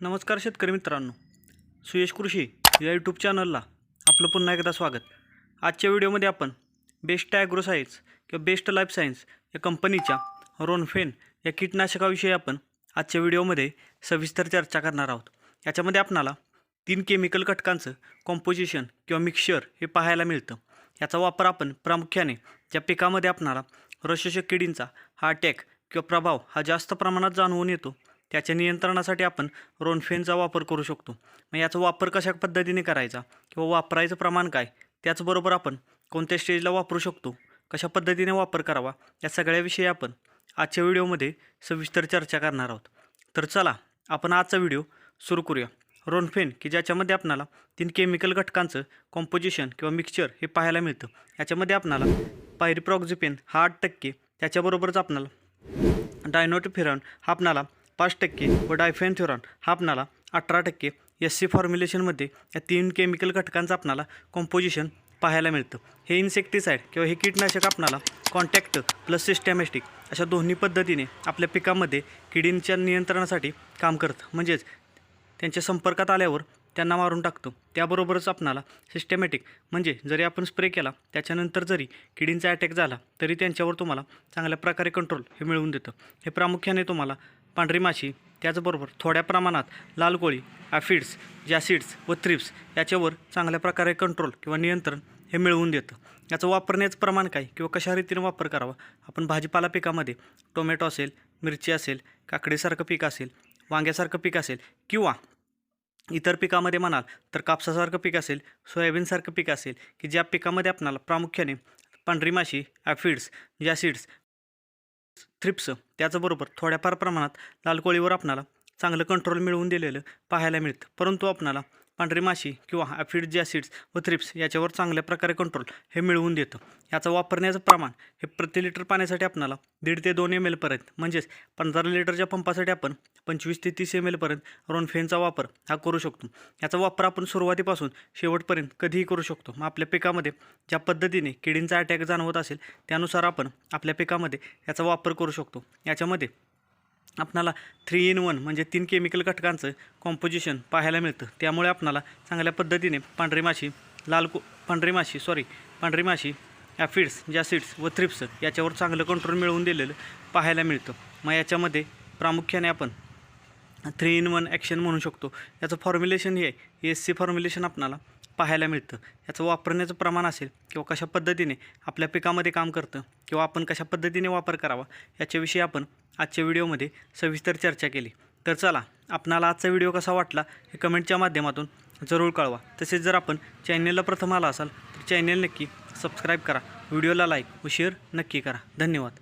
नमस्कार शेतकरी मित्रांनो. सुयश कृषी या यूट्यूब चॅनलला आपलं पुन्हा एकदा स्वागत. आजच्या व्हिडिओमध्ये आपण बेस्ट ॲग्रो सायन्स किंवा बेस्ट लाईफ सायन्स या कंपनीच्या रोनफेन या कीटनाशकाविषयी आपण आजच्या व्हिडिओमध्ये सविस्तर चर्चा करणार आहोत. याच्यामध्ये आपणाला तीन केमिकल घटकांचं कॉम्पोजिशन किंवा मिक्सचर हे पाहायला मिळतं. याचा वापर आपण प्रामुख्याने ज्या पिकामध्ये आपणाला रसशोषक किडींचा हा अटॅक किंवा प्रभाव हा जास्त प्रमाणात जाणवून येतो त्याच्या नियंत्रणासाठी आपण रोनफेनचा वापर करू शकतो. मग याचा वापर कशा पद्धतीने करायचा? किंवा वापरायचं प्रमाण काय? त्याचबरोबर आपण कोणत्या स्टेजला वापरू शकतो? कशा पद्धतीने वापर करावा? या सगळ्याविषयी आपण आजच्या व्हिडिओमध्ये सविस्तर चर्चा करणार आहोत. तर चला आपण आजचा व्हिडिओ सुरू करूया. रोनफेन की ज्याच्यामध्ये आपणाला तीन केमिकल घटकांचं कॉम्पोजिशन किंवा मिक्सचर हे पाहायला मिळतं. याच्यामध्ये आपणाला पायरीप्रॉक्झिपेन हा आठ टक्के त्याच्याबरोबरच आपणाला डायनोटोफिरॉन हा आपणाला पाच टक्के व डायफेनथ्युरॉन हा आपणाला अठरा टक्के एस सी फॉर्म्युलेशनमध्ये या तीन केमिकल घटकांचं आपणाला कॉम्पोजिशन पाहायला मिळतं. हे इन्सेक्टिसाईड किंवा हे कीटनाशक आपणाला कॉन्टॅक्ट प्लस सिस्टॅमॅस्टिक अशा दोन्ही पद्धतीने आपल्या पिकामध्ये किडींच्या नियंत्रणासाठी काम करतं. म्हणजेच त्यांच्या संपर्कात आल्यावर त्यांना मारून टाकतो. त्याबरोबरच आपणाला सिस्टमॅटिक म्हणजे जरी आपण स्प्रे केला त्याच्यानंतर जरी किडींचा अटॅक झाला तरी त्यांच्यावर तुम्हाला चांगल्या प्रकारे कंट्रोल हे मिळवून देतं. हे प्रामुख्याने तुम्हाला पांढरी माशी त्याचबरोबर थोड्या प्रमाणात लाल कोळी ॲफिड्स जॅसिड्स व थ्रिप्स याच्यावर चांगल्या प्रकारे कंट्रोल किंवा नियंत्रण हे मिळवून देतं. याचं वापरण्याचं प्रमाण काय किंवा कशा रीतीने वापर करावा? आपण भाजीपाला पिकामध्ये टोमॅटो असेल मिरची असेल काकडीसारखं पीक असेल वांग्यासारखं पीक असेल किंवा इतर पिकामध्ये म्हणाल तर कापसासारखं पीक असेल सोयाबीनसारखं पीक असेल की ज्या पिकामध्ये आपणाला प्रामुख्याने पांढरी माशी ॲफिड्स जॅसिड्स थ्रिप्स त्याचबरोबर थोड्याफार प्रमाणात लाल कोळीवर आपणाला चांगलं कंट्रोल मिळवून दिलेलं पाहायला मिळतं. परंतु आपणाला पांढरी माशी किंवा ॲफिड जॅसिड्स व थ्रिप्स याच्यावर चांगल्या प्रकारे कंट्रोल हे मिळवून देतं. याचं वापरण्याचं प्रमाण हे प्रति लिटर पाण्यासाठी आपणाला दीड ते दोन एम एलपर्यंत म्हणजेच पंधरा लिटरच्या पंपासाठी आपण पंचवीस ते तीस एम एलपर्यंत रोनफेनचा वापर हा करू शकतो. याचा वापर आपण सुरुवातीपासून शेवटपर्यंत कधीही करू शकतो. मग आपल्या पिकामध्ये ज्या पद्धतीने किडींचा अटॅक जाणवत असेल त्यानुसार आपण आपल्या पिकामध्ये याचा वापर करू शकतो. याच्यामध्ये आपणाला थ्री इन वन म्हणजे तीन केमिकल घटकांचं कॉम्पोजिशन पाहायला मिळतं. त्यामुळे आपणाला चांगल्या पद्धतीने पांढरी माशी लाल को पांढरी माशी सॉरी पांढरी माशी ॲफिड्स जॅसिड्स व थ्रिप्स याच्यावर चांगलं कंट्रोल मिळवून दिलेलं पाहायला मिळतं. मग याच्यामध्ये प्रामुख्याने आपण थ्री इन वन ॲक्शन म्हणू शकतो. याचं फॉर्म्युलेशन हे आहे. एस सी फॉर्म्युलेशन आपणाला पाहायला मिळतं. याचं वापरण्याचं प्रमाण असेल किंवा कशा पद्धतीने आपल्या पिकामध्ये काम करतं किंवा आपण कशा पद्धतीने वापर करावा याच्याविषयी आपण आजच्या व्हिडिओमध्ये सविस्तर चर्चा केली. तर चला आपणाला आजचा व्हिडिओ कसा वाटला हे कमेंटच्या माध्यमातून जरूर कळवा. तसेच जर आपण चॅनेलला प्रथम आला असाल तर चॅनेल नक्की सबस्क्राईब करा. व्हिडिओला लाईक व शेअर नक्की करा. धन्यवाद.